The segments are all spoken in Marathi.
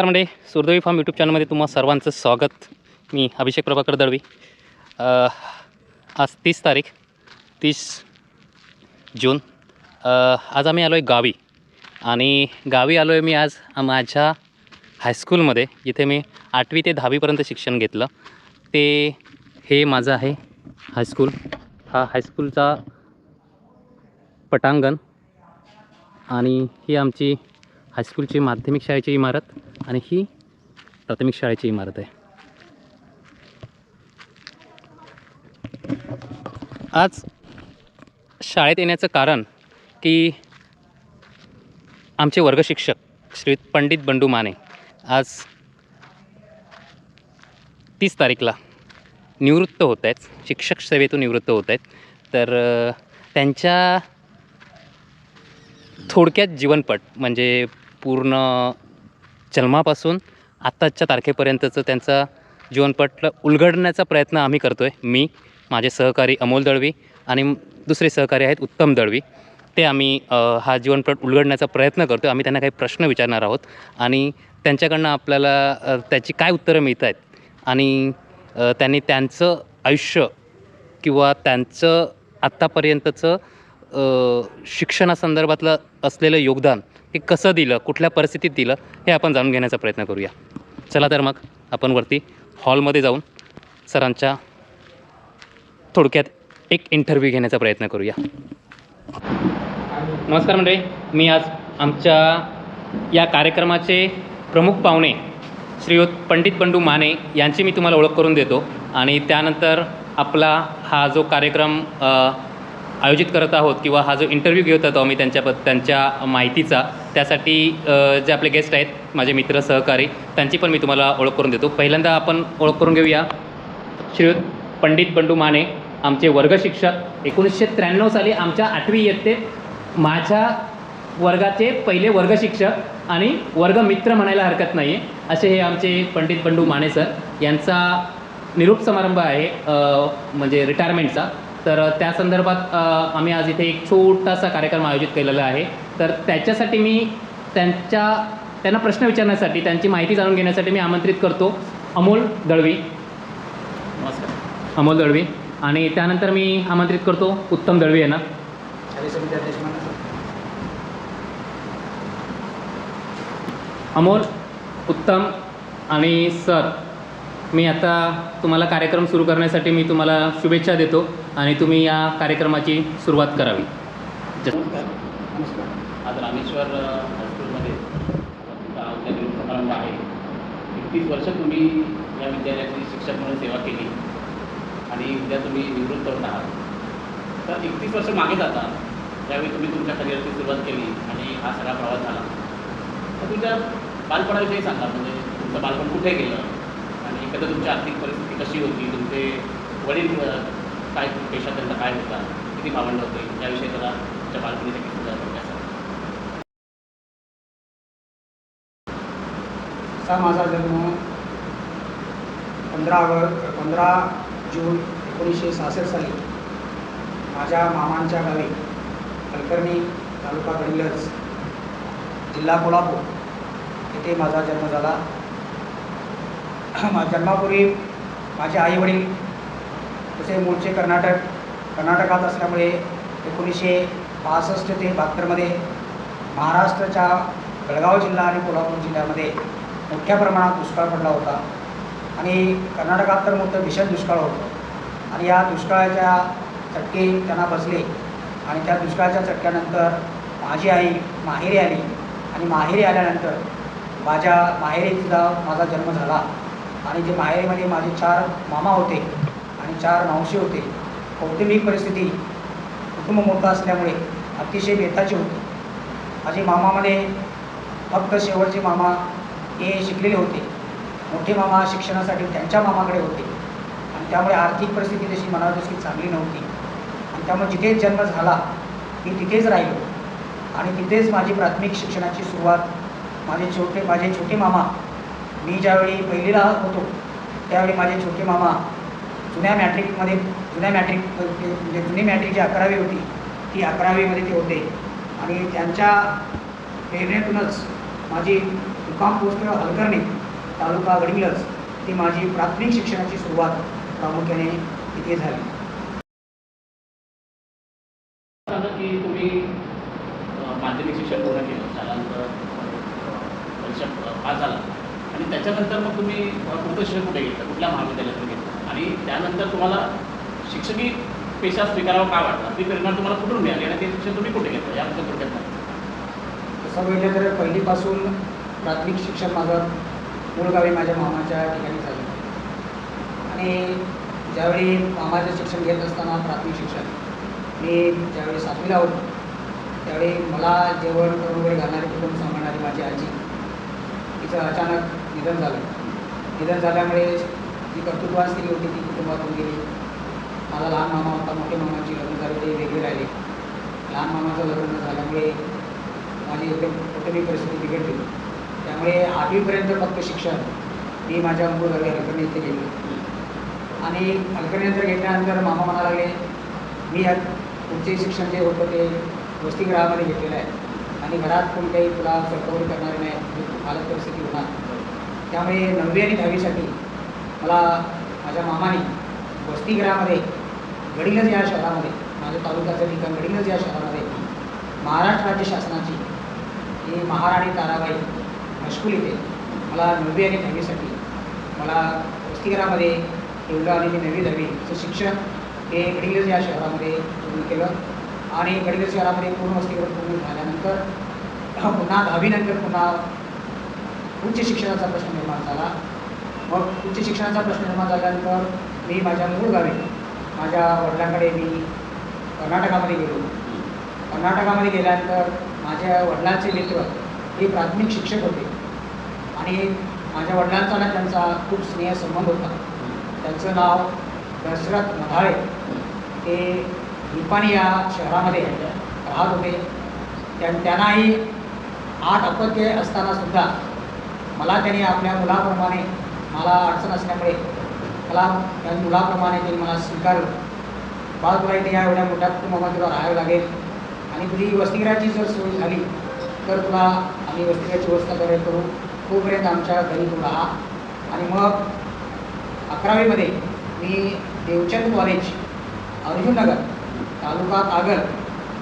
नमस्कार म्हणजे सुरदेवी फार्म यूट्यूब चॅनलमध्ये तुम्हा सर्वांचं स्वागत. मी अभिषेक प्रभाकर दळवी. आज तीस तारीख तीस जून. आज आम्ही आलो आहे गावी. आणि गावी आलो आहे मी आज माझ्या हायस्कूलमध्ये जिथे मी आठवी ते दहावीपर्यंत शिक्षण घेतलं. ते हे माझं आहे हायस्कूल हा हायस्कूलचा पटांगण. आणि ही आमची हायस्कूलची माध्यमिक शाळेची इमारत आणि ही प्राथमिक शाळेची इमारत आहे. आज शाळेत येण्याचं कारण की आमचे वर्गशिक्षक श्री पंडित बंडू माने आज तीस तारीखला निवृत्त होत आहेत शिक्षक सेवेतून निवृत्त होत आहेत. तर त्यांच्या थोडक्यात जीवनपट म्हणजे पूर्ण जन्मापासून आत्ताच्या तारखेपर्यंतचं त्यांचा जीवनपट उलगडण्याचा प्रयत्न आम्ही करतो आहे मी माझे सहकारी अमोल दळवी आणि दुसरे सहकारी आहेत उत्तम दळवी. ते आम्ही हा जीवनपट उलगडण्याचा प्रयत्न करतो आम्ही त्यांना काही प्रश्न विचारणार आहोत आणि त्यांच्याकडनं आपल्याला त्याची काय उत्तरं मिळत आहेत आणि त्यांनी त्यांचं आयुष्य किंवा त्यांचं आत्तापर्यंतचं शिक्षणासंदर्भातलं असलेलं योगदान हे कसं दिलं कुठल्या परिस्थितीत दिलं हे आपण जाणून घेण्याचा प्रयत्न करूया. चला तर मग आपण वरती हॉलमध्ये जाऊन सरांच्या थोडक्यात एक इंटरव्ह्यू घेण्याचा प्रयत्न करूया. नमस्कार मंडळी मी आज आमच्या या कार्यक्रमाचे प्रमुख पाहुणे श्रीयुत पंडित बंडू माने यांची मी तुम्हाला ओळख करून देतो आणि त्यानंतर आपला हा जो कार्यक्रम आयोजित करत आहोत किंवा हा जो इंटरव्ह्यू घेत होतो आम्ही त्यांच्या त्यांच्या माहितीचा त्यासाठी जे आपले गेस्ट आहेत माझे मित्र सहकारी त्यांची पण मी तुम्हाला ओळख करून देतो. पहिल्यांदा आपण ओळख करून घेऊया. श्रीयुत पंडित बंडू माने आमचे वर्गशिक्षक एकोणीसशे त्र्याण्णव साली आमच्या आठवी इयत्तेत माझ्या वर्गाचे पहिले वर्गशिक्षक आणि वर्गमित्र म्हणायला हरकत नाही आहे असे हे आमचे पंडित बंडू माने सर यांचा निरोप समारंभ आहे म्हणजे रिटायरमेंटचा तर त्या संदर्भात आम्ही आज इथे एक छोटासा कार्यक्रम आयोजित केलेला आहे. तर त्याच्यासाठी मी त्यांच्या त्यांना प्रश्न विचारण्यासाठी त्यांची माहिती जाणून घेण्यासाठी मी आमंत्रित करतो. अमोल दळवी. नमस्कार. अमोल दळवी. आणि त्यानंतर मी आमंत्रित करतो उत्तम दळवी यांना. अमोल उत्तम आणि सर मी आता तुम्हाला कार्यक्रम सुरू करण्यासाठी मी तुम्हाला शुभेच्छा देतो आणि तुम्ही या कार्यक्रमाची सुरुवात करावी. आज रामेश्वर हायस्कूलमध्ये आमच्या उद्या निरोप समारंभ आहे. एकतीस वर्ष तुम्ही या विद्यालयाची शिक्षक म्हणून सेवा केली आणि उद्या तुम्ही निवृत्त होत आहात. तर एकतीस वर्ष मागे जाता. त्यावेळी तुम्ही तुमच्या करिअरची सुरुवात केली आणि हा सगळा प्रवास झाला. तर तुमच्या बालपणाविषयी सांगा म्हणजे तुमचं बालपण कुठे गेलं आणि एखादं तुमची आर्थिक परिस्थिती कशी होती? तुमचे वडील काय पेशा त्यांचा काय होता? किती भावंड होते? याविषयी जरा तुमच्या बालपणीचा किती जरा थोडक्यात सांगा. असा माझा जन्म पंधरा ऑगस्ट पंधरा जून एकोणीसशे सहासष्ट साली माझ्या मामांच्या गावी कलकर्णी तालुका गडिंग्लज जिल्हा कोल्हापूर येथे माझा जन्म झाला. मा- जन्मापूर्वी माझे आईवडील तसे मूळचे कर्नाटक कर्नाटकात असल्यामुळे एकोणीसशे पासष्ट ते बहात्तरमध्ये महाराष्ट्राच्या बेळगाव जिल्हा आणि कोल्हापूर जिल्ह्यामध्ये मोठ्या प्रमाणात दुष्काळ पडला होता. आणि कर्नाटकात तर मोठं भीषण दुष्काळ होतं. आणि या दुष्काळाच्या चटके त्यांना बसले. आणि त्या दुष्काळाच्या चटक्यानंतर माझी आई माहेरी आली. आणि माहेरी आल्यानंतर माझ्या माहेरी तिला माझा जन्म झाला. आणि जे माहेरीमध्ये माझे चार मामा होते आणि चार मावशी होते कौटुंबिक परिस्थिती कुटुंब मोठं असल्यामुळे अतिशय बेताची होती. माझे मामामध्ये फक्त शेवटचे मामा हे शिकलेले होते. मोठे मामा शिक्षणासाठी त्यांच्या मामाकडे होते. आणि त्यामुळे आर्थिक परिस्थिती तशी मला तशी चांगली नव्हती. आणि त्यामुळे जिथेच जन्म झाला मी तिथेच राहिलो. आणि तिथेच माझी प्राथमिक शिक्षणाची सुरुवात माझे छोटे माझे छोटे मामा. मी ज्यावेळी पहिलीला होतो त्यावेळी माझे छोटे मामा जुन्या मॅट्रिकमध्ये जुन्या मॅट्रिक म्हणजे जुनी मॅट्रिक जी अकरावी होती ती अकरावीमध्ये ते होते. आणि त्यांच्या प्रेरणेतूनच माझी मुक्काम पोस्ट हलकर्णी तालुका गडिंग्लज ती माझी प्राथमिक शिक्षणाची सुरुवात प्रामुख्याने इथे झाली. की तुम्ही माध्यमिक शिक्षण पूर्ण केलं शाळांचं परीक्षा पास झाला. आणि त्याच्यानंतर मग तुम्ही पुढचं शिक्षण कुठे घेतलं? कुठल्या महाविद्यालयातून घेतलं? आणि त्यानंतर तुम्हाला शिक्षकी पेशा स्वीकारावा का वाटला? ती प्रेरणा तुम्हाला कुठून मिळाली? आणि ते शिक्षण तुम्ही कुठे घेतलं? याबद्दल थोडक्यात. तसं बघितलं तर पहिलीपासून प्राथमिक शिक्षण माझं मूळगावी माझ्या मामाच्या ठिकाणी झालं. आणि ज्यावेळी मामाचं शिक्षण घेत असताना प्राथमिक शिक्षण मी ज्यावेळी सातवीला होतो त्यावेळी मला जेवण करून वगैरे घालणारी कुटुंब सांभाळणारी माझी आजी तिचं अचानक निधन झालं. निधन झाल्यामुळे जी कर्तृत्वान स्त्री होती ती कुटुंबातून गेली. माझा लहान मामा होता मोठे मामाची लग्न झाले ते वेगळे राहिले. लहान मामाचं लग्न झाल्यामुळे माझी एकदम कुटुंबिक परिस्थिती बिघडली. त्यामुळे आठवीपर्यंत फक्त शिक्षण मी माझ्या मूळ गावी हलकर्णी इथे गेलो. आणि हलकर्णीनंतर घेतल्यानंतर मामा म्हणायला लागले मी या पुढचे शिक्षण जे होतं ते वसतिगृहामध्ये घेतलेलं आहे. आणि घरात कोण काही तुला सरकवणी करणार नाही हालत परिस्थिती होणार. त्यामुळे नववी आणि दहावीसाठी मला माझ्या मामाने वसतिगृहामध्ये गडीलज या शहरामध्ये माझ्या तालुक्याचं ठिकाण गडीलज या शहरामध्ये महाराष्ट्र राज्य शासनाची ही महाराणी ताराबाई हायस्कूल येते मला नववी आणि दहावीसाठी मला वस्तीघरामध्ये एवढं आणि मी नववी दहावीचं शिक्षण हे गडिंगज या शहरामध्ये पूर्ण केलं आणि गडिंगज शहरामध्ये पूर्ण वसतिगृह पूर्ण झाल्यानंतर पुन्हा दहावीनंतर पुन्हा उच्च शिक्षणाचा प्रश्न निर्माण झाला. मग उच्च शिक्षणाचा प्रश्न निर्माण झाल्यानंतर मी माझ्या मूळ गावी माझ्या वडिलांकडे मी कर्नाटकामध्ये गेलो. कर्नाटकामध्ये गेल्यानंतर माझ्या वडिलांचे मित्र हे प्राथमिक शिक्षक होते. आणि माझ्या वडिलांचा ना त्यांचा खूप स्नेह संबंध होता. त्यांचं नाव दशरथ मधाळे. ते निपाणी या शहरामध्ये राहत होते. त्या त्यांनाही आठ अपत्य असतानासुद्धा मला त्यांनी आपल्या मुलाप्रमाणे मला अडचण असल्यामुळे मला त्या मुलाप्रमाणे त्यांनी मला स्वीकारलं. बाळ तुला इथे या एवढ्या मोठ्या कुटुंबामध्ये तुला राहावं लागेल आणि तुझी वसतिगृहाची जर सोय झाली तर तुला आम्ही वसतिगृहाची व्यवस्था करे करू. तोपर्यंत आमच्या घरी तो राहा आणि मग अकरावीमध्ये मी देवचंद कॉलेज अर्जुननगर तालुका कागल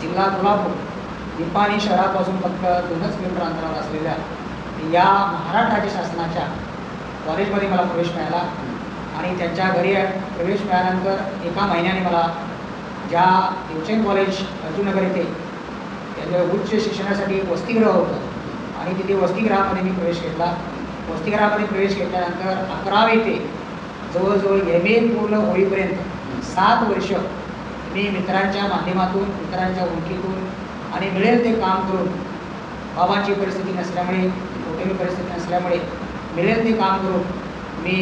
जिल्हा कोल्हापूर निपाणी शहरापासून फक्त दोनच किलोमीटर अंतरावर असलेल्या या महाराष्ट्र राज्य शासनाच्या कॉलेजमध्ये मला प्रवेश मिळाला. आणि त्यांच्या घरी प्रवेश मिळाल्यानंतर एका महिन्याने मला ज्या देवचंद कॉलेज अर्जुननगर येथे त्यांचं उच्च शिक्षणासाठी वसतिगृह होतं आणि तिथे वसतिगृहामध्ये मी प्रवेश घेतला. वसतिगृहामध्ये प्रवेश घेतल्यानंतर अकरावे ते जवळजवळ एम ए पूर्ण होईपर्यंत सात वर्ष मी मित्रांच्या माध्यमातून मित्रांच्या ओळखीतून आणि मिळेल ते काम करून बाबांची परिस्थिती नसल्यामुळे कुठेही परिस्थिती नसल्यामुळे मिळेल ते काम करून मी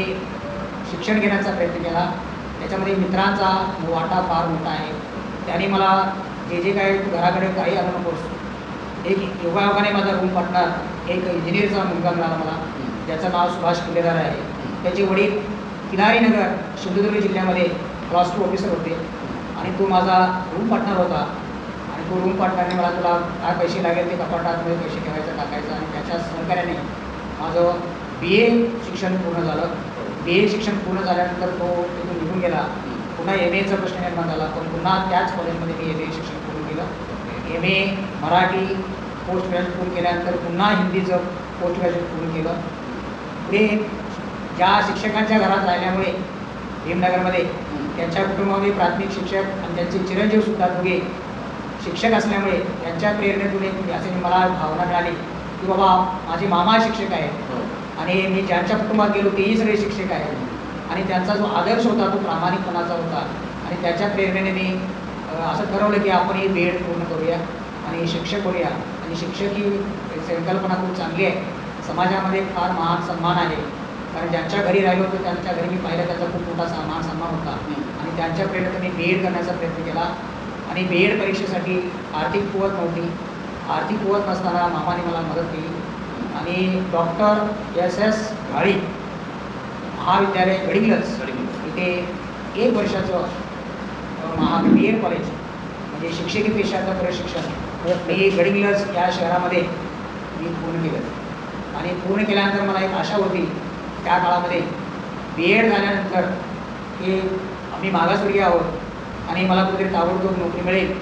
शिक्षण घेण्याचा प्रयत्न केला. त्याच्यामध्ये मित्रांचा वाटा फार मोठा आहे. त्याने मला जे जे काय घराकडे काही अनुभव एक योगायोगाने माझा रूम पार्टनर एक इंजिनिअरचा मुलगा मिळाला मला. ज्याचं नाव सुभाष किल्लेदार आहे. त्याचे वडील किनारीनगर सिंधुदुर्ग जिल्ह्यामध्ये क्लास टू ऑफिसर होते. आणि तो माझा रूम पार्टनर होता. आणि तो रूम पार्टनरने मला तुला काय पैसे लागेल ते कपाटामध्ये पैसे ठेवायचं टाकायचं. आणि त्याच्या सहकार्याने माझं बी ए शिक्षण पूर्ण झालं. बी ए शिक्षण पूर्ण झाल्यानंतर तो तिथून निघून गेला. पुन्हा एम एचा प्रश्न निर्माण झाला. पण पुन्हा त्याच कॉलेजमध्ये मी एम ए शिक्षण M A Marathi post graduate पूर्ण केल्यानंतर पुन्हा हिंदीचं पोस्ट ग्रॅज्युएट पूर्ण केलं. पुढे ज्या शिक्षकांच्या घरात राहिल्यामुळे भीमनगरमध्ये त्यांच्या कुटुंबामध्ये प्राथमिक शिक्षक आणि त्यांचे चिरंजीव सुद्धा दोघे शिक्षक असल्यामुळे त्यांच्या प्रेरणेतून एक असे मला भावना मिळाली की बाबा माझे मामा शिक्षक आहेत हो. आणि मी ज्यांच्या कुटुंबात गेलो तेही सगळे शिक्षक आहेत. आणि त्यांचा जो आदर्श होता तो प्रामाणिकपणाचा होता. आणि त्याच्या प्रेरणेने मी असं ठरवलं की आपण ही बी एड पूर्ण करूया आणि शिक्षक होऊया. आणि शिक्षक ही संकल्पना खूप चांगली आहे. समाजामध्ये फार महान सन्मान आहे. कारण ज्यांच्या घरी राहिलो होतो त्यांच्या घरी मी पाहिलं त्याचा खूप मोठा सा- मान सन्मान होता. आणि त्यांच्या प्रेरणेतून मी बी एड करण्याचा प्रयत्न केला. आणि बी एड परीक्षेसाठी आर्थिक कुवत नव्हती. आर्थिक कुवत नसताना मामाने मला मदत केली. आणि डॉक्टर एस एस घाळी महाविद्यालय गडिंग्लज. इथे एक वर्षाचं अ, महा बी एड कॉलेज म्हणजे शिक्षकी पेशाचं प्रशिक्षण मी गडिंग्लज या शहरामध्ये मी पूर्ण केलं. आणि पूर्ण केल्यानंतर मला एक आशा होती त्या काळामध्ये बी एड झाल्यानंतर की आम्ही मागासवर्गीय आहोत आणि मला कुठेतरी ताबडतोब नोकरी मिळेल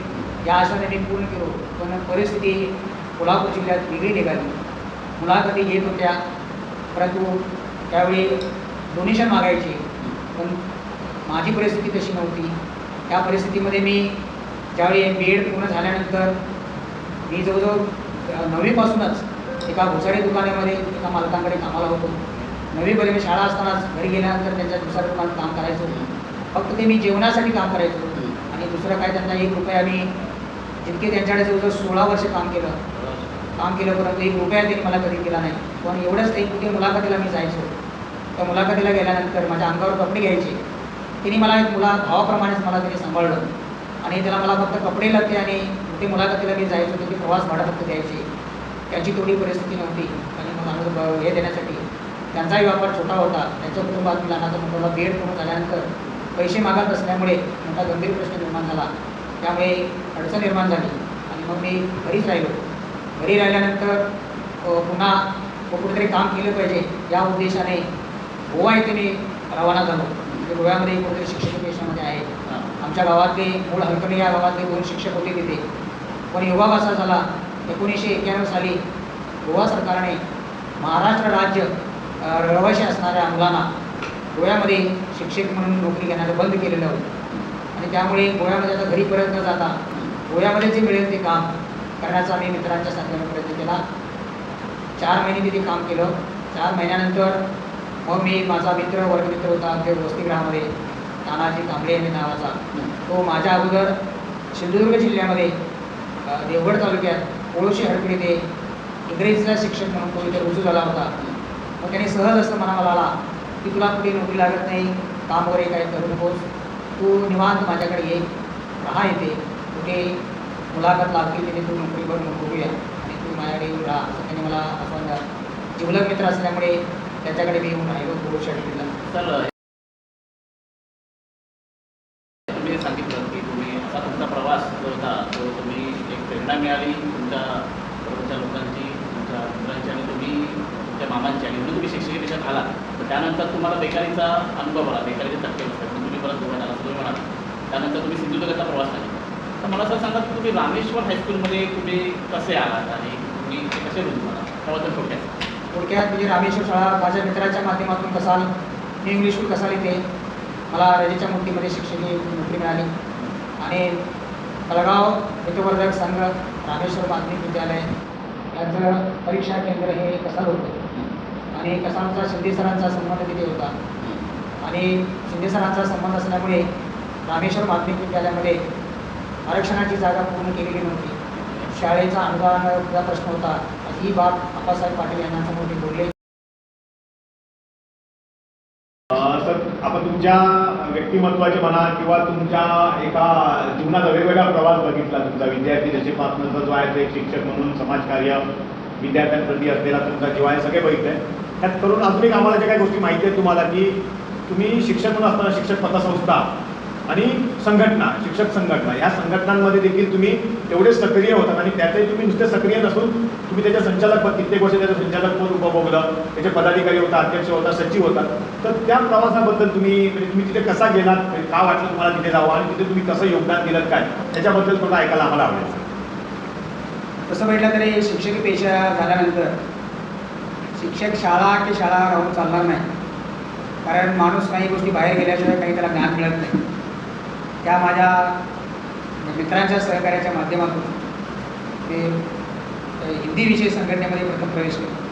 या आशाने मी पूर्ण केलो पण परिस्थिती कोल्हापूर जिल्ह्यात वेगळी निघाली. मुलाखती येत होत्या परंतु त्यावेळी डोनेशन मागायची. पण माझी परिस्थिती तशी नव्हती. त्या परिस्थितीमध्ये मी ज्यावेळी बी एड पूर्ण झाल्यानंतर मी जवळजवळ नववीपासूनच एका भुसारी दुकानामध्ये एका मालकांकडे कामाला होतो. नववीपर्यंत मी शाळा असतानाच घरी गेल्यानंतर त्यांच्या दुसऱ्या दुकानात काम करायचो. फक्त ते मी जेवणासाठी काम करायचो. आणि दुसरं काय त्यांना एक रुपया मी जितके त्यांच्याकडे जवळजवळ सोळा वर्ष काम केलं. काम केलं परंतु एक रुपया त्यांनी मला कधी केला नाही. पण एवढंच एक कुठे मुलाखतीला मी जायचो. त्या मुलाखतीला गेल्यानंतर माझ्या अंगावर कपडे घ्यायचे. तिने मला एक मुला भावाप्रमाणेच मला तिने सांभाळलं. आणि त्याला मला फक्त कपडे लागते आणि कुठे मुलाखतीला मी जायचो त्याची प्रवास भाडं फक्त द्यायचे. त्याची तेवढी परिस्थिती नव्हती. आणि मग आम्ही हे देण्यासाठी त्यांचाही व्यापार छोटा होता. त्यांच्या कुटुंबात मी लहानाचा मुलाला बेड पूर्ण झाल्यानंतर पैसे मागत असल्यामुळे मोठा गंभीर प्रश्न निर्माण झाला. त्यामुळे अडचण निर्माण झाली. आणि मग मी घरीच राहिलो. घरी राहिल्यानंतर पुन्हा कुठेतरी काम केलं पाहिजे या उद्देशाने गोवा येथे मी रवाना झालो. म्हणजे गोव्यामध्ये कुठेतरी शिक्षक पेशामध्ये आहे. आमच्या गावातले मूळ हलकणी या गावातले दोन शिक्षक होते तिथे. पण योगा कसा झाला. एकोणीसशे एक्क्याण्णव साली गोवा सरकारने महाराष्ट्र राज्य अ, रहिवासी असणाऱ्या मुलांना गोव्यामध्ये शिक्षक म्हणून नोकरी घेण्याचं बंद केलेलं होतं. आणि त्यामुळे गोव्यामध्ये आता घरी परत न जाता गोव्यामध्ये जे मिळेल ते काम करण्याचा मी मित्रांच्या साध्याने प्रयत्न केला. चार महिने तिथे काम केलं. चार महिन्यानंतर मग मी माझा मित्र वर्गमित्र होता आमच्या वसतिगृहामध्ये तानाजी कांबळे यांनी नावाचा. तो माझ्या अगोदर सिंधुदुर्ग जिल्ह्यामध्ये देवगड तालुक्यात कोळोशी हडपडी ते इंग्रजीचा शिक्षक म्हणून तो इथे रुजू झाला होता. मग त्याने सहज असं मनाला आला की तुला कुठे नोकरी लागत नाही? काम वगैरे काय करू नकोस. तू निवांत माझ्याकडे ये. राहा येते कुठे मुलाखत लागतील तिथे तू नोकरी करून बघूया आणि तू माझ्याकडे येऊन राहा. असं त्याने मला असं जिवलग मित्र असल्यामुळे त्याच्याकडे मी येऊन राहिलो कोळोशी हडपडीला तुम्ही सांगितलं की तुम्ही असा तुमचा प्रवास जो होता तो तुम्ही एक प्रेरणा मिळाली तुमच्या बरोबरच्या लोकांची तुमच्या मित्रांची आणि तुम्ही तुमच्या मामांची आणि तुम्ही शिक्षकी देशात आला तर त्यानंतर तुम्हाला बेकारीचा अनुभव आला बेकारीचे धक्के बसतात तुम्ही परत गोव्यात आला तुम्ही म्हणाल. त्यानंतर तुम्ही सिंधुदुर्गाचा प्रवास केला. तर मला असं सांगा की तुम्ही रामेश्वर हायस्कूलमध्ये तुम्ही कसे आलात आणि तुम्ही ते कसे रुजू आला त्याबद्दल थोडक्यात थोडक्यात म्हणजे रामेश्वर शाळा माझ्या मित्राच्या माध्यमातून कसाल मी इंग्लिश कसाल इथे मला रजेच्या मुठीमध्ये शिक्षणी नोकरी मिळाली. आणि कलगाव हितवर्धक संघ रामेश्वर माध्यमिक विद्यालय याचं परीक्षा केंद्र हे कसाल होतं. आणि कसालचा शिंदे सरांचा संबंध तिथे होता. आणि शिंदे सरांचा संबंध असल्यामुळे रामेश्वर माध्यमिक विद्यालयामध्ये आरक्षणाची जागा पूर्ण केलेली नव्हती. शाळेचा अनुदानाचा प्रश्न होता. ही बाब अप्पासाहेब पाटील यांना समोर बोलले सर आपण तुमच्या व्यक्तिमत्वाचे म्हणा किंवा तुमच्या एका जीवनाचा वेगवेगळा प्रवास बघितला तुमचा. विद्यार्थी दशेपासूनचा जो आहे तो एक शिक्षक म्हणून समाजकार्य विद्यार्थ्यांप्रती असलेला तुमचा जीव आहे सगळे बघितले. त्यात करून अजून एक आम्हाला ज्या काही गोष्टी माहिती आहेत तुम्हाला की तुम्ही शिक्षक म्हणून असताना शिक्षक पतसंस्था आणि संघटना शिक्षक संघटना ह्या संघटनांमध्ये देखील तुम्ही तेवढे सक्रिय होतात आणि त्यातही तुम्ही नुसते सक्रिय नसून तुम्ही त्याच्या संचालक पद कित्येक वर्ष त्याचं संचालक पद उपभोगलं त्याचे पदाधिकारी होता अध्यक्ष होता सचिव होता तर त्या प्रवासाबद्दल तुम्ही म्हणजे तुम्ही तिथे कसा गेलात म्हणजे का वाटलं तुम्हाला तिथे जावं आणि तिथे तुम्ही कसं योगदान दिलं काय? त्याच्याबद्दल थोडं ऐकायला आम्हाला आवडेल. तसं म्हटलं तरी शिक्षकी पेशा झाल्यानंतर शिक्षक शाळा की शाळा राहून चालणार नाही. कारण माणूस काही गोष्टी बाहेर गेल्याशिवाय काही त्याला ज्ञान मिळत नाही. त्या माझ्या मित्रांच्या सहकार्याच्या माध्यमातून ते हिंदी विषय संघटनेमध्ये प्रथम प्रवेश केला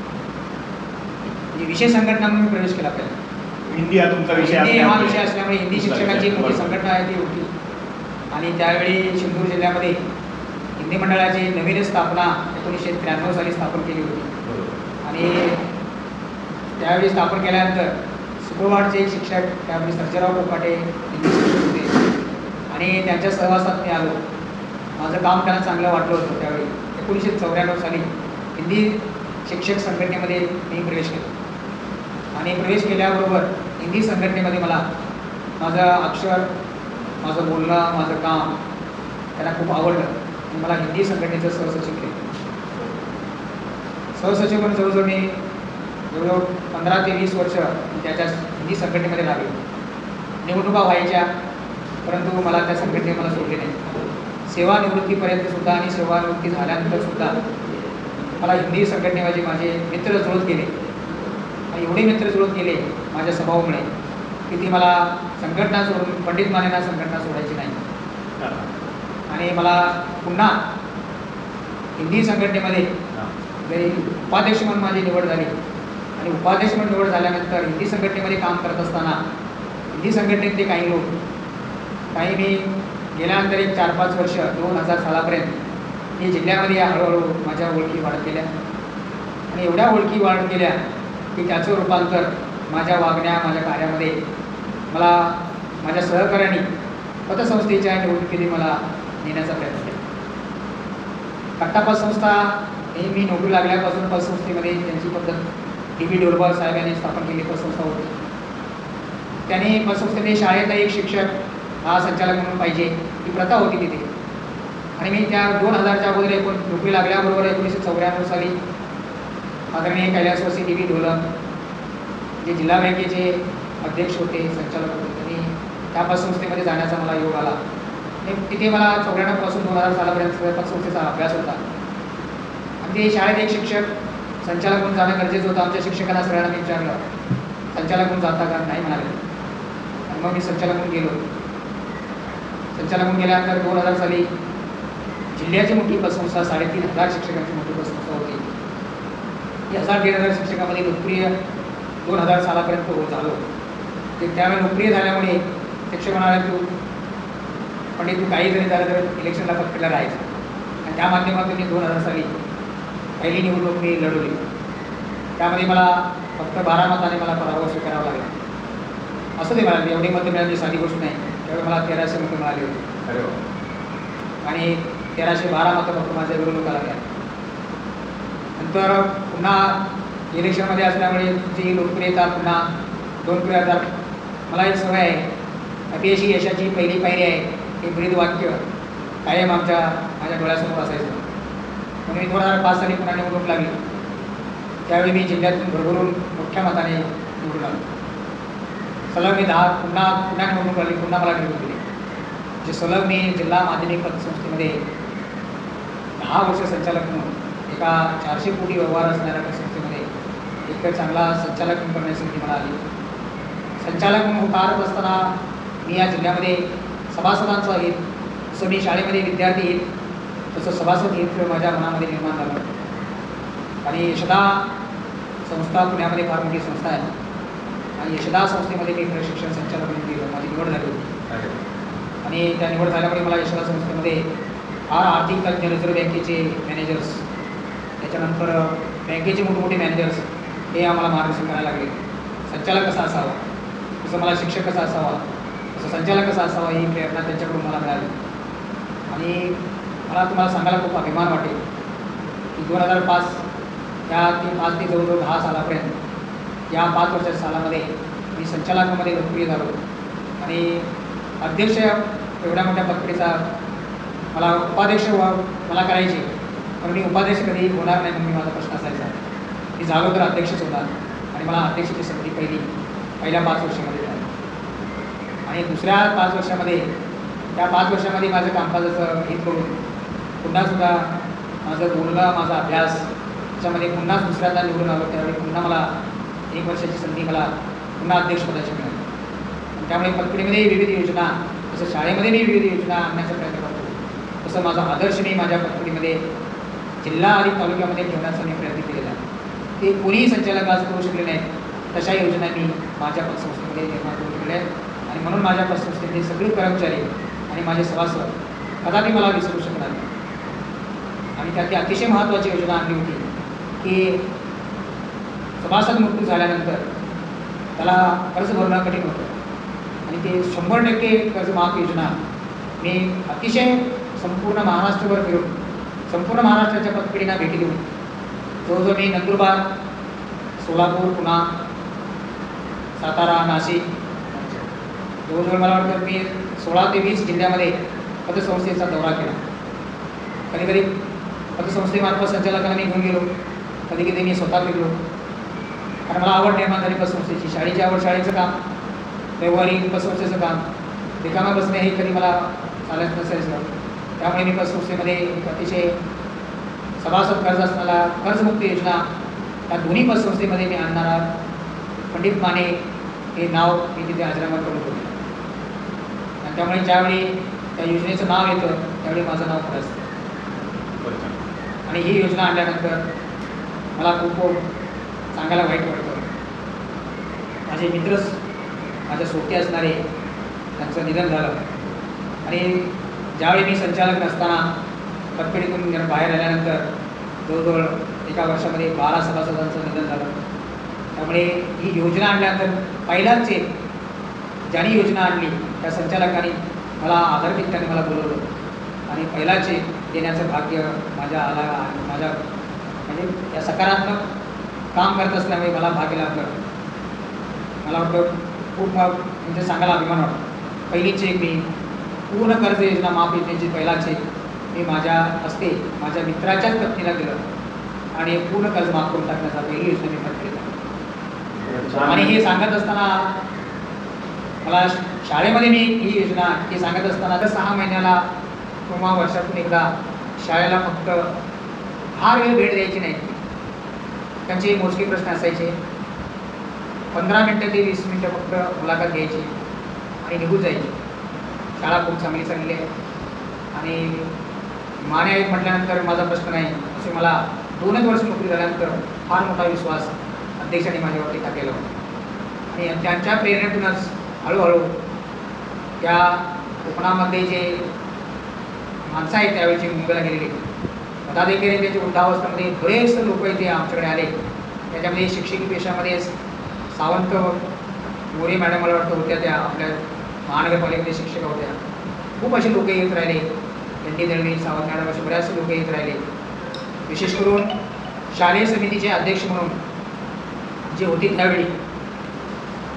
म्हणजे विषय संघटना म्हणून प्रवेश केला पाहिजे हिंदी हा तुमचा विषय हिंदी हा विषय असल्यामुळे हिंदी शिक्षकांची. मोठी. संघटना आहे ती होती आणि त्यावेळी सिंधूर जिल्ह्यामध्ये हिंदी मंडळाची नवीन स्थापना एकोणीसशे त्र्याण्णव साली स्थापन केली होती. आणि त्यावेळी स्थापन केल्यानंतर एक शिक्षक त्यावेळी सर्जेराव कोकाटे हिंदी आणि त्यांच्या सहवासात मी आलो. माझं काम त्यांना चांगलं वाटलं होतं त्यावेळी. एकोणीसशे चौऱ्याण्णव साली हिंदी शिक्षक संघटनेमध्ये मी प्रवेश केला. आणि प्रवेश केल्याबरोबर हिंदी संघटनेमध्ये मला माझं अक्षर माझं बोलणं माझं काम त्यांना खूप आवडलं. आणि मला हिंदी संघटनेचं सहसचिव केलं. सहसचिव म्हणून जवळजवळ मी जवळजवळ पंधरा ते वीस वर्ष त्याच्या हिंदी संघटनेमध्ये लागले. निवडणुका व्हायच्या परंतु मला त्या संघटने मला सोडले नाही. सेवानिवृत्तीपर्यंत सुद्धा आणि सेवानिवृत्ती झाल्यानंतर सुद्धा मला हिंदी संघटनेमध्ये माझे मित्र जुळत गेले आणि एवढे मित्र जुळत गेले माझ्या स्वभावामुळे की ती मला संघटना सोडून पंडित मानेना संघटना सोडायची नाही. आणि मला पुन्हा हिंदी संघटनेमध्ये जरी उपाध्यक्ष म्हणून माझी निवड झाली. आणि उपाध्यक्ष म्हणून निवड झाल्यानंतर हिंदी संघटनेमध्ये काम करत असताना हिंदी संघटनेतले काही लोक काही मी गेल्यानंतर एक चार पाच वर्ष दोन हजार सालापर्यंत मी जिल्ह्यामध्ये या हळूहळू माझ्या ओळखी वाढत गेल्या. आणि एवढ्या ओळखी वाढत गेल्या की त्याचं रूपांतर माझ्या वागण्या माझ्या कार्यामध्ये मला माझ्या सहकाऱ्यांनी पतसंस्थेच्या निवडणुकीने मला नेण्याचा प्रयत्न केला. कट्टापत संस्था नेहमी मी नोकरी लागल्यापासून पतसंस्थेमध्ये त्यांची पद्धत डी बी डोरबार साहेब यांनी स्थापन केली पतसंस्था होती. त्यांनी पतसंस्थेने शाळेतला एक शिक्षक हा संचालक म्हणून पाहिजे ही प्रथा होती तिथे. आणि मी त्या दोन हजारच्या अगोदर एकूण नोकरी लागल्याबरोबर एकोणीसशे चौऱ्याण्णव साली आदरणीय कैलासवासी डी व्ही ढोलक जे जिल्हा बँकेचे अध्यक्ष होते संचालक होते त्यांनी त्या पतसंस्थेमध्ये जाण्याचा मला योग आला. तिथे मला चौऱ्याण्णवपासून दोन हजार सालापर्यंत पतसंस्थेचा अभ्यास होता. आणि ते शाळेत एक शिक्षक संचालक म्हणून जाणं गरजेचं होतं. आमच्या शिक्षकांना सगळ्यांना मी विचारलं. संचालक म्हणून जाता का? नाही म्हणाले. आणि मग मी संचालक म्हणून गेलो. संचालक म्हणून गेल्यानंतर दोन हजार साली जिल्ह्याची मोठी पतसंस्था साडेतीन हजार शिक्षकांची मोठी पतसंस्था होती. ही हजार दीड हजार शिक्षकामध्ये लोकप्रिय दोन हजार सालापर्यंत होत झालो ते त्यावेळी लोकप्रिय झाल्यामुळे शिक्षक म्हणाले तू पंडित तू काही जरी झालं तर इलेक्शनला पकडला राहायचं. आणि त्या माध्यमातून मी दोन हजार साली पहिली निवडणूक मी लढवली. त्यामध्ये मला फक्त बारा मताने मला पराभव स्वीकारावा लागला. असं ते म्हणाले एवढी मतं मिळाली साधी गोष्ट नाही. त्यावेळी मला तेराशे मतं मिळाली होती. अरे वा. आणि तेराशे बारा मतं फक्त माझ्या विरोधकाला लागल्या नंतर पुन्हा इलेक्शनमध्ये असल्यामुळे तुमची लोकप्रियता पुन्हा दोन पिढ्या मला एक सवय आहे. अपयशी यशाची पहिली पायरी आहे हे ब्रीद वाक्य कायम आमच्या माझ्या डोळ्यासमोर असायचं. म्हणून मी दोन हजार पाच साली पुन्हा निवडणूक लागली त्यावेळी मी जिल्ह्यातून भरभरून मोठ्या मताने निवडून आलो. सलग मी दहा पुन्हा पुन्हा निवडणूक लागली पुन्हा मला निवडून दिली जे सलग मी जिल्हा माध्यमिक पतसंस्थेमध्ये दहा वर्ष संचालक म्हणून एका चारशे कोटी व्यवहार असणाऱ्या पतसंस्थेमध्ये एक चांगला संचालक म्हणून करण्याची मला आली. संचालक म्हणून कार्यरत असताना मी या जिल्ह्यामध्ये सभासदांचं हित जसं मी शाळेमध्ये विद्यार्थी हित तसं सभासद हित माझ्या मनामध्ये निर्माण झालं आणि यशदा संस्था पुण्यामध्ये फार मोठी संस्था आहे. आणि यशदा संस्थेमध्ये मी प्रशिक्षण संचालक म्हणून गेलो माझी निवड झाली होती. आणि त्या निवड झाल्यामुळे मला यशदा संस्थेमध्ये फार आर्थिक तज्ज्ञ रिझर्व्ह बँकेचे मॅनेजर्स त्याच्यानंतर बँकेचे मोठमोठे मॅनेजर्स हे आम्हाला मार्गदर्शन करायला लागले. संचालक कसा असावा? तसं मला शिक्षक कसा असावा? तसं संचालक कसा असावा ही प्रेरणा त्यांच्याकडून मला मिळाली. आणि मला तुम्हाला सांगायला खूप अभिमान वाटेल की दोन हजार पाच त्या ते पाच ते जवळजवळ दहा सालापर्यंत या पाच वर्षाच्या सालामध्ये मी संचालकामध्ये लोकप्रिय झालो. आणि अध्यक्ष एवढ्या मोठ्या पत्रिकेचा मला उपाध्यक्ष व्हा मला करायचे. पण मी उपाध्यक्ष कधी होणार नाही म्हणून मी माझा प्रश्न असायचा. मी झालो तर अध्यक्षच होणार आणि मला अध्यक्षाची संधी पहिली पहिल्या पाच वर्षामध्ये झाली. आणि दुसऱ्या पाच वर्षामध्ये त्या पाच वर्षामध्ये माझं कामकाजाचं हे करून पुन्हासुद्धा माझं बोलणं माझा अभ्यास त्याच्यामध्ये पुन्हा दुसऱ्यांदा निवडून आलो त्यावेळी पुन्हा मला एक वर्षाची संधी मला पुन्हा अध्यक्षपदाची मिळाली. त्यामुळे पत्रिकेमध्ये विविध योजना जसं शाळेमध्ये मी विविध योजना आणण्याचा प्रयत्न करतो. तसं माझा आदर्श मी माझ्या पलकडीमध्ये जिल्हा आणि तालुक्यामध्ये ठेवण्याचा मी प्रयत्न केलेला आहे. ते कोणीही संचालक आज करू शकले नाहीत. तशा योजना मी माझ्या पतसंस्थेमध्ये निर्माण करू शकले आहेत. आणि म्हणून माझ्या पतसंस्थेतले सगळे कर्मचारी आणि माझे सभासद कदापि मला विसरू शकणार नाही आणि त्यातली अतिशय महत्त्वाची योजना आणली होती की सभासद मृत्यू झाल्यानंतर त्याला कर्ज भरणं कठीण होतं. आणि ते शंभर टक्के कर्ज माफ योजना मी अतिशय संपूर्ण महाराष्ट्रभर फिरून संपूर्ण महाराष्ट्राच्या पतपिढीना भेटी देऊन जवळजवळ मी नंदुरबार सोलापूर पुणा सातारा नाशिक जवळजवळ मला वाटतं मी सोळा ते वीस जिल्ह्यामध्ये पतसंस्थेचा दौरा केला. कधी कधी पतसंस्थेमार्फत संचालकांना मी घेऊन गेलो. कधी कधी मी स्वतः फिरलो. कारण मला आवड निर्माण झाली पतसंस्थेची शाळेची आवड शाळेचं काम. व्यवहारी पतसंस्थेचं काम. रिकामा बसणे हे कधी मला चालत नसायचं त्यामुळे मी एक अतिशय सभासद कर्ज असणारा कर्जमुक्ती योजना या दोन्ही पतसंस्थेमध्ये मी आणणारा पंडित माने हे नाव मी तिथे राजीनामा करून होते आणि त्यामुळे ज्यावेळी त्या योजनेचं नाव येतं त्यावेळी माझं नाव खरं असतं. आणि ही योजना आणल्यानंतर मला खूप सांगायला वाईट वाटतं. माझे मित्रच माझ्या सोबती असणारे त्यांचं निधन झालं. आणि ज्यावेळी मी संचालक नसताना पतपेढीतून बाहेर आल्यानंतर जवळजवळ एका वर्षामध्ये बारा सभासदांचं निधन झालं. त्यामुळे ही योजना आणल्यानंतर पहिलाच एक ज्यांनी योजना आणली त्या संचालकांनी मला आधारकीत त्यांनी मला बोलवलं. आणि पहिला देण्याचं भाग्य माझ्या आला आणि माझ्या म्हणजे या सकारात्मक काम करत असल्यामुळे मला भागी लागलं मला वाटतं खूप म्हणजे सांगायला अभिमान वाटतो. पहिली चेक मी पूर्ण कर्ज योजना माफ योजनेची पहिला चेक मी माझ्या हस्ते माझ्या मित्राच्याच पत्नीला दिलं आणि पूर्ण कर्ज माफ करून टाकण्याचा पहिली योजना मी पण केली आणि हे सांगत असताना मला शाळेमध्ये मी ही योजना हे सांगत असताना तर सहा महिन्याला किंवा वर्षातून एकदा शाळेला फक्त फार वेळ भेट द्यायची नाही. त्यांचे मोजके प्रश्न असायचे. पंधरा मिनटं ते वीस मिनटं फक्त मुलाखत घ्यायची आणि निघून जायची. शाळा खूप चांगली चांगली आहे. आणि माने आहेत म्हटल्यानंतर माझा प्रश्न नाही असे मला दोनच वर्ष नोकरी झाल्यानंतर फार मोठा विश्वास अध्यक्षांनी माझ्यावरती टाकलेला होता. आणि त्यांच्या प्रेरणेतूनच हळूहळू त्या कोकणामध्ये जे माणसं आहेत त्यावेळेचे मुंबईला गेलेली पदाधिकारी त्याची वृद्धावस्थेमध्ये बरेच लोक इथे आमच्याकडे आले. त्याच्यामध्ये शिक्षकी पेशामध्ये सावंत मोरे मॅडम मला वाटतं होत्या त्या आपल्या महानगरपालिकेमध्ये शिक्षक होत्या. खूप असे लोक येत राहिले. दंडी दळणी दळवी सावंत मॅडम असे बऱ्याचसे लोक येत राहिले. विशेष करून शालेय समितीचे अध्यक्ष म्हणून जे होते त्यावेळी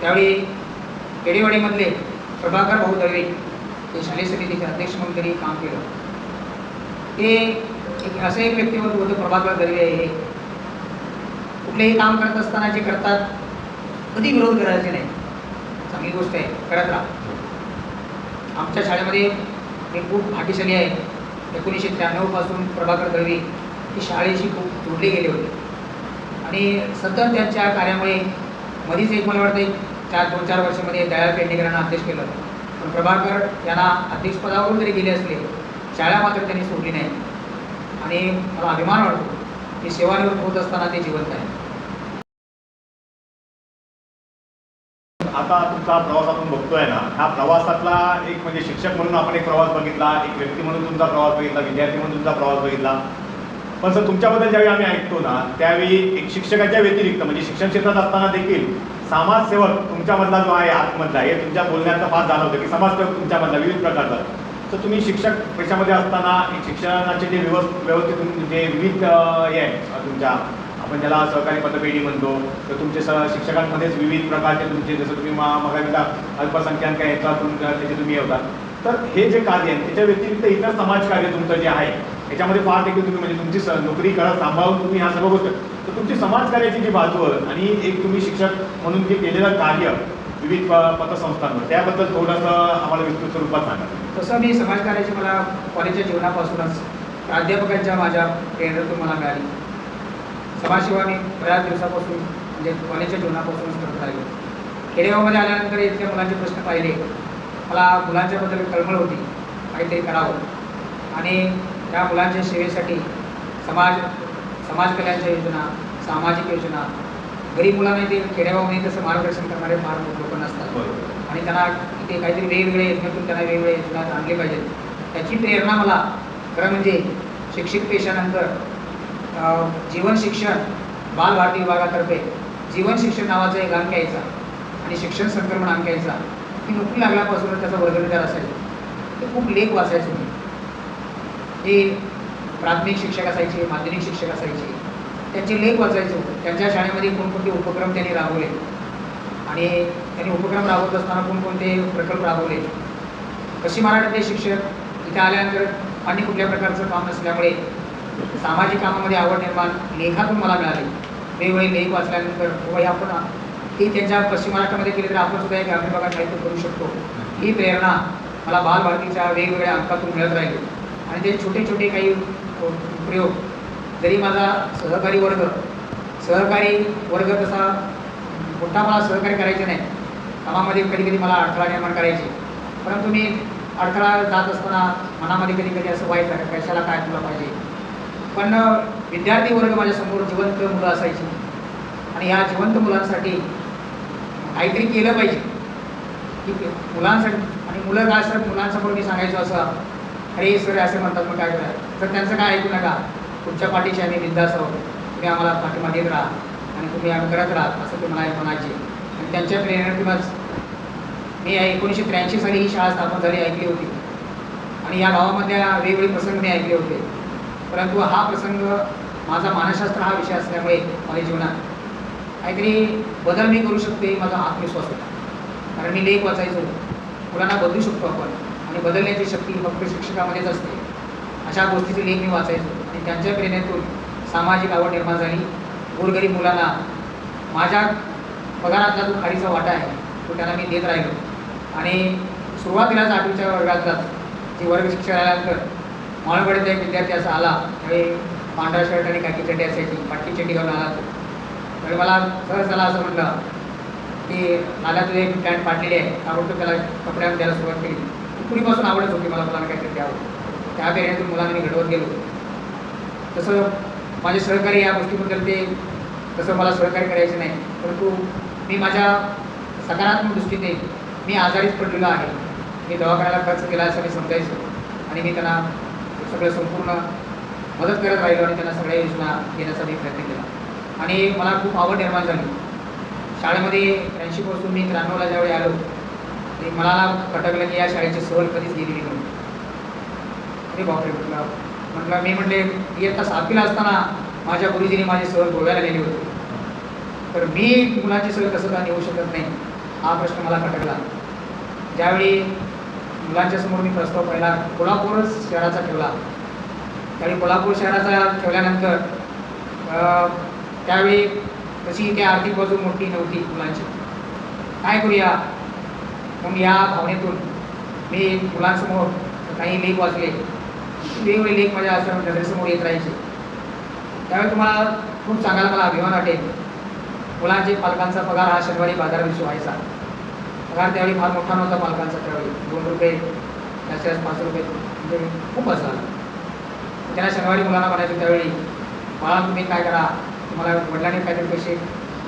त्यावेळी पेढेवाडीमधले प्रभाकर भाऊ दळवे ते शालेय समितीचे अध्यक्ष म्हणून त्यांनी काम केलं. ते एक असं एक व्यक्तिमत्व होतं प्रभाकर दळवे हे कुठलेही काम करत असताना जे करतात कधी विरोध करायचे नाही. चांगली गोष्ट आहे. करत राहा. आमच्या शाळेमध्ये हे खूप भाग्यशाली आहे. एकोणीसशे त्र्याण्णवपासून प्रभाकर दळवी ही शाळेशी खूप जोडले गेले होते. आणि सतत त्यांच्या कार्यामुळे मधीच एक मला वाटतं चार दोन चार वर्षामध्ये दयाळ पेंडेकरांना अध्यक्ष केलं पण प्रभाकर यांना अध्यक्षपदावरून जरी गेले असले शाळा मात्र त्यांनी सोडली नाही. आणि मला अभिमान वाटतो की सेवानिवृत्त होत असताना ते जिवंत आहे आता तुमचा प्रवास आपण बघतोय ना ह्या प्रवासातला एक म्हणजे शिक्षक म्हणून आपण एक प्रवास बघितला एक व्यक्ती म्हणून तुमचा प्रवास बघितला विद्यार्थी म्हणून तुमचा प्रवास बघितला. पण सर तुमच्याबद्दल ज्यावेळी आम्ही ऐकतो ना त्यावेळी एक शिक्षकाच्या व्यतिरिक्त म्हणजे शिक्षण क्षेत्रात असताना देखील समाजसेवक तुमच्यामधला जो आहे आतमधला हे तुमच्या बोलण्याचं फार जाणवतं की समाजसेवक तुमच्यामधला विविध प्रकारचा. तर तुम्ही शिक्षक पैशामध्ये असताना शिक्षणाचे जे व्यवस्थ व्यवस्थित जे विविध हे आहे तुमच्या आपण ज्याला सहकारी पतपेढी म्हणतो तर तुमचे स शिक्षकांमध्येच विविध प्रकारचे तुमचे जसं तुम्ही मा मगावीला अल्पसंख्याक याचा तुमच्या त्याचे तुम्ही होता तर हे जे कार्य आहे त्याच्या व्यतिरिक्त इतर समाजकार्य तुमचं जे आहे याच्यामध्ये फार देखील तुम्ही म्हणजे तुमची स- नोकरी करा सांभाळून तुम्ही ह्या सर्व गोष्ट. तर तुमची समाजकार्याची जी बाजू आहे आणि एक तुम्ही शिक्षक म्हणून जे केलेलं कार्य विविध पतसंस्थांवर. त्याबद्दल थोडंसं आम्हाला विस्तृत स्वरूपात सांगा. तसं मी समाजकार्याची मला कॉलेजच्या जीवनापासूनच प्राध्यापकांच्या माझ्या प्रेरणेतून मला मिळाली. समाजसेवा मी बऱ्याच दिवसापासून म्हणजे कॉलेजच्या जीवनापासूनच करत राहिलो खेडेगावमध्ये आल्यानंतर इथल्या मुलांचे प्रश्न पाहिले. मला मुलांच्याबद्दल कळमळ होती. काहीतरी करावं. आणि त्या मुलांच्या सेवेसाठी समाज समाज कल्याणच्या योजना सामाजिक योजना गरीब मुलांना ते खेडेगावामध्ये तसं मार्गदर्शन करणारे फार लोक नसतात. आणि त्यांना इथे काहीतरी वेगवेगळे योजनेतून त्यांना वेगवेगळ्या योजना आणले पाहिजेत. त्याची प्रेरणा मला खरं म्हणजे शिक्षक पेशानंतर जीवन शिक्षण बालभारती विभागातर्फे जीवन शिक्षण नावाचा एक अंक यायचा आणि शिक्षण संक्रमण अंक यायचा. की नोकरी लागल्यापासूनच त्याचा वर्गविचार असायचा. ते खूप लेख वाचायचो मी. ते प्राथमिक शिक्षक असायचे माध्यमिक शिक्षक असायचे त्यांचे लेख वाचायचो. त्यांच्या शाळेमध्ये कोणकोणते उपक्रम त्यांनी राबवले. आणि त्यांनी उपक्रम राबवत असताना कोणकोणते प्रकल्प राबवले. कशी मराठीतले शिक्षक इथे आल्यानंतर आणि कुठल्या प्रकारचं काम नसल्यामुळे सामाजिक कामामध्ये आवड निर्माण लेखातून मला मिळाली. वेगवेगळे लेख वाचल्यानंतर हो, बाबा आपण ते त्यांच्या पश्चिम महाराष्ट्रामध्ये केले तर आपण सुद्धा एक ग्रामीण भागात काहीतरी करू शकतो. ही प्रेरणा मला बालभारतीच्या वेगवेगळ्या अंकातून मिळत राहिली. आणि ते छोटे छोटे काही प्रयोग जरी माझा सहकारी वर्ग सहकारी वर्ग तसा मोठा मला सहकार्य करायचे नाही. कामामध्ये कधी कधी मला अडथळा निर्माण करायचे. परंतु मी अडथळा जात असताना मनामध्ये कधी कधी असं वाईट वाटत कशाला काय तुला पाहिजे? पण विद्यार्थी वर्ग माझ्यासमोर जिवंत मुलं असायची. आणि या जिवंत मुलांसाठी काहीतरी केलं पाहिजे. की मुलांसाठी आणि मुलं काय सर मुलांसमोर मी सांगायचं असं अरे सर असे म्हणतात मग काय करा? तर त्यांचं काय ऐकू नका. तुमच्या पाठीशी आम्ही बिंदास आहोत तुम्ही आम्हाला पाठीमागे येत राहा आणि तुम्ही आम्ही करत राहा असं ते मला म्हणायचे. आणि त्यांच्या प्रेरणेतूनच मी एकोणीसशे त्र्याऐंशी साली ही शाळा स्थापन झाली ऐकली होती. आणि या गावामध्ये वेगवेगळे प्रसंग मी ऐकले होते. परंतु हा प्रसंग माझा मानसशास्त्र हा विषय असल्यामुळे माझ्या जीवनात काहीतरी बदल मी करू शकते माझा आत्मविश्वास होता. कारण मी लेख वाचायचो. मुलांना बदलू शकतो आपण आणि बदलण्याची शक्ती फक्त शिक्षकामध्येच असते. अशा गोष्टीचे लेख मी वाचायचो. त्यांच्या प्रेरणेतून सामाजिक आवड निर्माण झाली. गोरगरीब मुलांना माझ्या पगारातला जो खाडीचा वाटा आहे तो त्यांना मी देत राहिलो. आणि सुरुवातीलाच आठवीच्या वर्गातलाच जे वर्ग शिक्षक आल्यानंतर माळगडचा एक विद्यार्थी असा आला. त्यावेळी पांढरा शर्ट आणि काकी चड्डी असायची. पाटकी चड्डी घालून आला तो. त्यावेळी मला सहज त्याला असं म्हटलं की नाल्या तुझे पॅन्ट फाटलेली आहे. ताबडतोब त्याला कपड्यावर द्यायला सुरुवात केली. पूर्वीपासून आवडत होती? मला मुलांना काहीतरी द्यावं. त्या प्रेरणेतून मुलांना मी घडवत गेलो. तसं माझे सहकारी या गोष्टीबद्दल ते तसं मला सहकार्य करायचं नाही. परंतु मी माझ्या सकारात्मक दृष्टीने मी आजारीच पडलेलो आहे. मी दवाखान्याला खर्च केला असं मी समजायचो. आणि मी त्यांना सगळं संपूर्ण मदत करत राहिलो आणि त्यांना सगळ्या योजना घेण्याचा मी प्रयत्न केला. आणि मला खूप आवड निर्माण झाली. शाळेमध्ये ऐंशीपासून मी त्र्याण्णवला ज्यावेळी आलो ते मला खटकलं की या शाळेची सहल कधीच गेलेली नाही अरे बापरे म्हटलं म्हटलं मी म्हटले इयत्ता सातवीला असताना माझ्या गुरुजींनी माझी सहल गोव्याला नेली होती. तर मी मुलांची सहल कसं का नेऊ शकत नाही हा प्रश्न मला खटकला. ज्यावेळी मुलांच्या समोर मी प्रस्ताव पहिला कोल्हापूरच शहराचा ठेवला. त्यावेळी कोल्हापूर शहराचा ठेवल्यानंतर त्यावेळी तशी त्या आर्थिक बाजू मोठी नव्हती मुलांची. काय करूया? मग या भावनेतून मी मुलांसमोर काही लेख वाचले. वेगवेगळे लेख माझ्या असं समोर येत राहायचे. त्यावेळी तुम्हाला खूप सांगायला मला अभिमान वाटेल. मुलांचे पालकांचा पगार हा शनिवारी बाजार व्हायचा. पगार त्यावेळी फार मोठा नव्हता पालकांचा त्यावेळी. दोन रुपये त्याच्याच पाच रुपये म्हणजे खूप असा त्यांना शनिवारी मुलांना म्हणायचं त्यावेळी बाळा तुम्ही काय करा? तुम्हाला वडिलांनी काहीतरी पैसे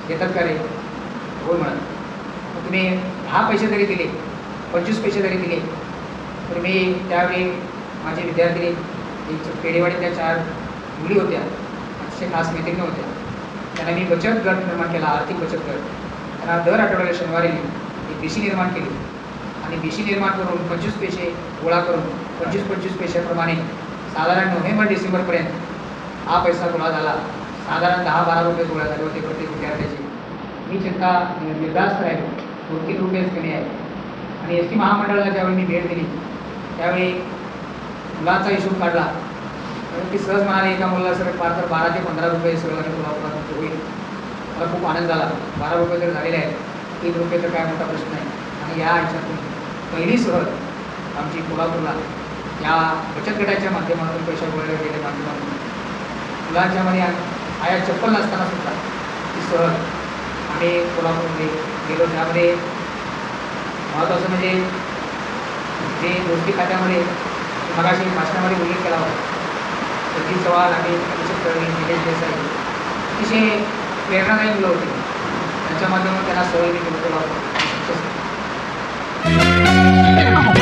देतात का रे? हो म्हणत तुम्ही दहा पैसे जरी दिले पंचवीस पैसे जरी दिले. तर मी त्यावेळी माझे विद्यार्थी एक पेढेवाडीतल्या चार मुली होत्या. अतिशय खास मैत्रिणी होत्या. त्यांना मी बचत गट निर्माण केला आर्थिक बचत गट. त्यांना दर आठवड्याला शनिवारी एक देशी निर्माण केली. आणि देशी निर्माण करून पंचवीस पैसे गोळा करून पंचवीस पंचवीस पैशाप्रमाणे साधारण नोव्हेंबर डिसेंबरपर्यंत हा पैसा गोळा झाला. साधारण दहा बारा रुपये गोळा झाले होते प्रत्येक विद्यार्थ्याचे. मी चिंता निर्धास्त राहिलो. दोन तीन रुपयेच कमी आहे आणि एस टी महामंडळाला ज्यावेळी मी भेट दिली त्यावेळी मुलांचा हिशोब काढला. कारण की सहज म्हणाली एका मुलाला सर फार तर बारा ते पंधरा रुपये सहज कोल्हापुरात होईल. मला खूप आनंद झाला. बारा रुपये जर झालेले आहेत. तीन रुपये तर काय मोठा प्रश्न आहे आणि या ह्याच्यातून पहिली सहल आमची कोल्हापूरला. या बचत गटाच्या माध्यमातून पैसा गोळा गेले माध्यमातून. मुलांच्यामध्ये आया चप्पल नसताना सुद्धा ती सहल आम्ही कोल्हापूरमध्ये गेलो. त्यामध्ये महत्त्वाचं म्हणजे जे गोष्टी खात्यामध्ये मगाशी भाषणामध्ये उल्लेख केला होता. सचिन चव्हाण आणि अभिषेक दळवी निलेश देसाई अतिशय प्रेरणादायी मुलं होती. त्यांच्या माध्यमातून त्यांना सहयोगी मिळवला होता.